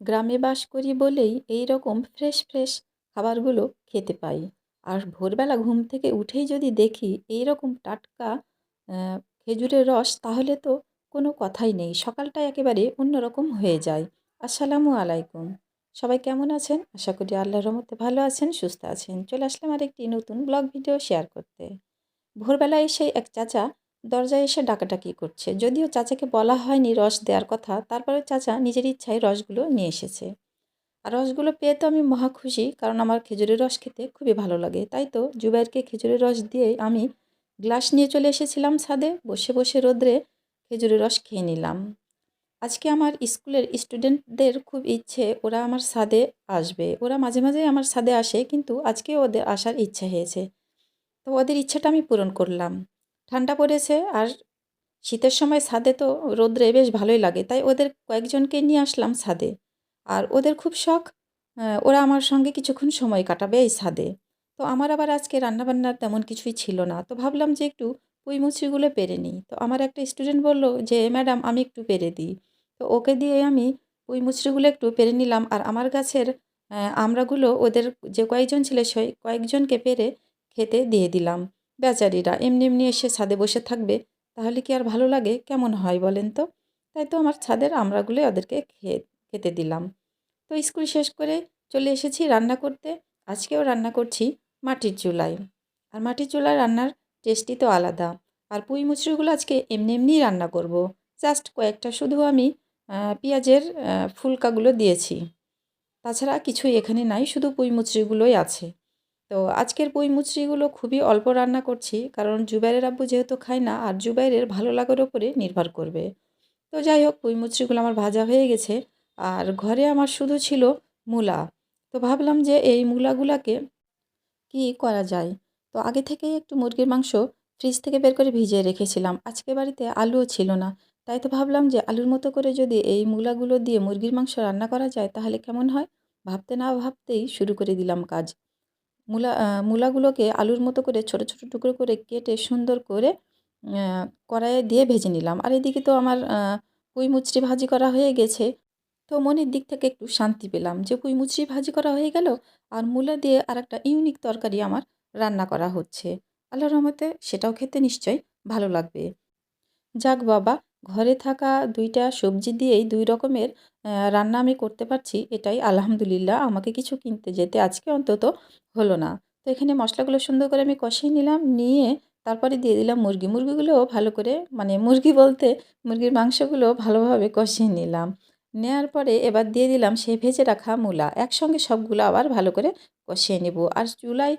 গ্রামে বাস করি বলেই এই রকম ফ্রেশ ফ্রেশ খাবারগুলো খেতে পাই। আর ভোরবেলা ঘুম থেকে উঠেই যদি দেখি এই রকম টাটকা খেজুরের রস, তাহলে তো কোনো কথাই নেই। সকালটা একেবারে অন্যরকম হয়ে যায়। আসসালামু আলাইকুম। সবাই কেমন আছেন? আশা করি আল্লাহর রহমতে ভালো আছেন, সুস্থ আছেন। চলে আসলাম আর একটি নতুন ব্লগ ভিডিও শেয়ার করতে। ভোরবেলায় সেই এক চাচা দরজায় এসে ডাকাডাকি করছে। যদিও চাচাকে বলা হয়নি রস দেওয়ার কথা তারপরে চাচা নিজের ইচ্ছায় রসগুলো নিয়ে এসেছে। আর রসগুলো পেয়ে তো আমি মহা খুশি, কারণ আমার খেজুরের রস খেতে খুবই ভালো লাগে। তাই তো জুবাইরকে খেজুরের রস দিয়ে আমি গ্লাস নিয়ে চলে এসেছিলাম ছাদে, বসে বসে রোদ্রে খেজুরের রস খেয়ে নিলাম। আজকে আমার স্কুলের স্টুডেন্টদের খুব ইচ্ছে, ওরা আমার ছাদে আসবে। ওরা মাঝে মাঝে আমার ছাদে আসে, কিন্তু আজকে ওদের আসার ইচ্ছা হয়েছে। তো ওদের ইচ্ছাটা আমি পূরণ করলাম। ঠান্ডা পড়েছে আর শীতের সময় ছাদে তো রোদ্রে বেশ ভালোই লাগে। তাই ওদের কয়েকজনকে নিয়ে আসলাম ছাদে। আর ওদের খুব শখ ওরা আমার সঙ্গে কিছুক্ষণ সময় কাটাবে এই ছাদে। তো আমার আবার আজকে রান্নাবান্নার তেমন কিছুই ছিল না। তো ভাবলাম যে একটু পুঁই মুচড়িগুলো পেরে নিই। তো আমার একটা স্টুডেন্ট বলল যে, ম্যাডাম, আমি একটু পেরে দিই। তো ওকে দিয়ে আমি পুঁই মুচড়িগুলো একটু পেরে নিলাম আর আমার গাছের আমরাগুলো ওদের যে কয়েকজন ছিল সেই কয়েকজনকে পেরে খেতে দিয়ে দিলাম। বেচারিরা এমনি এমনি এসে ছাদে বসে থাকবে, তাহলে কি আর ভালো লাগে? কেমন হয় বলেন তো? তাই তো আমার ছাদের আমরাগুলোই ওদেরকে খেয়ে, খেতে দিলাম। তো স্কুল শেষ করে চলে এসেছি রান্না করতে। আজকেও রান্না করছি মাটির চুলায়। আর মাটির চুলায় রান্নার টেস্টই তো আলাদা। আর পুঁই মুচড়িগুলো আজকে এমনি এমনিই রান্না করব। জাস্ট কয়েকটা শুধু আমি পেঁয়াজের ফুলকাগুলো দিয়েছি। তাছাড়া কিছুই এখানে নাই, শুধু পুঁই মুচড়িগুলোই আছে। তো আজকের পুঁই মুচড়িগুলো খুবই অল্প রান্না করছি, কারণ জুবাইরের আব্বু যেহেতু খায় না, আর জুবাইরের ভালো লাগার ওপরে নির্ভর করবে। তো যাই হোক, পুঁই মুচড়িগুলো আমার ভাজা হয়ে গেছে, আর ঘরে আমার শুধু ছিল মূলা। তো ভাবলাম যে এই মূলাগুলাকে কি করা যায়? তো আগে থেকেই একটু মুরগির মাংস ফ্রিজ থেকে বের করে ভিজিয়ে রেখেছিলাম, আজকে বাড়িতে আলুও ছিল না। তাই তো ভাবলাম যে আলুর মতো করে যদি এই মূলাগুলো দিয়ে মুরগির মাংস রান্না করা যায়, তাহলে কেমন হয়? ভাবতে না ভাবতেই শুরু করে দিলাম কাজ। মূলা মূলাগুলোকে আলুর মতো করে ছোট ছোট টুকরো করে কেটে সুন্দর করে কড়াইয়ে দিয়ে ভেজে নিলাম। আর এদিকে তো আমার পুঁই মুচড়ি ভাজি করা হয়ে গেছে। তো মনের দিক থেকে একটু শান্তি পেলাম যে পুঁই মুচড়ি ভাজি করা হয়ে গেল আর মূলা দিয়ে আর একটা ইউনিক তরকারি আমার রান্না করা হচ্ছে। আল্লাহ রহমতে সেটাও খেতে নিশ্চয় ভালো লাগবে। যাক বাবা ঘরে থাকা দুইটা সবজি দিয়েই দুই রকমের রান্না আমি করতে পারছি। এটাই আলহামদুলিল্লাহ, আমাকে কিছু কিনতে যেতে আজকে অন্তত হলো না। তো এখানে মশলাগুলো সুন্দর করে আমি কষিয়ে নিলাম, নিয়ে তারপরে দিয়ে দিলাম মুরগি। মুরগিগুলোও ভালো করে মানে মুরগি বলতে মুরগির মাংসগুলো ভালোভাবে কষিয়ে নিলাম। নেওয়ার পরে এবার দিয়ে দিলাম সে ভেজে রাখা মূলা। একসঙ্গে সবগুলো আবার ভালো করে কষিয়ে নেব। আর চুলায়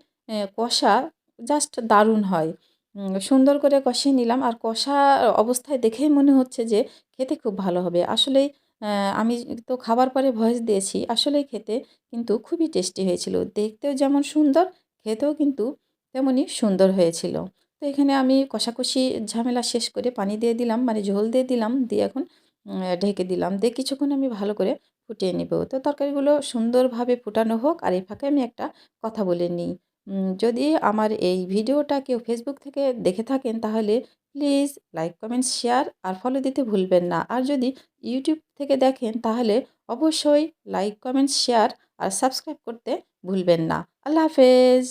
কষা জাস্ট দারুণ হয়। সুন্দর করে কষিয়ে নিলাম। আর কষা অবস্থায় দেখেই মনে হচ্ছে যে খেতে খুব ভালো হবে। আসলেই আমি তো খাবার পরে ভয়েস দিয়েছি, আসলেই খেতে কিন্তু খুবই টেস্টি হয়েছিল। দেখতেও যেমন সুন্দর, খেতেও কিন্তু তেমনই সুন্দর হয়েছিল। তো এখানে আমি কষাকষি ঝামেলা শেষ করে পানি দিয়ে দিলাম মানে ঝোল দিয়ে দিলাম, দিয়ে এখন ঢেকে দিলাম। দিয়ে কিছুক্ষণ আমি ভালো করে ফুটিয়ে নিব। তো তরকারিগুলো সুন্দরভাবে ফুটানো হোক, আর এই ফাঁকে আমি একটা কথা বলে নিই। যদি আমার এই ভিডিওটা কেউ ফেসবুক থেকে দেখে থাকেন, তাহলে প্লিজ লাইক কমেন্ট শেয়ার আর ফলো দিতে ভুলবেন না। আর যদি ইউটিউব থেকে দেখেন, তাহলে অবশ্যই লাইক কমেন্ট শেয়ার আর সাবস্ক্রাইব করতে ভুলবেন না। আল্লাহ হাফেজ।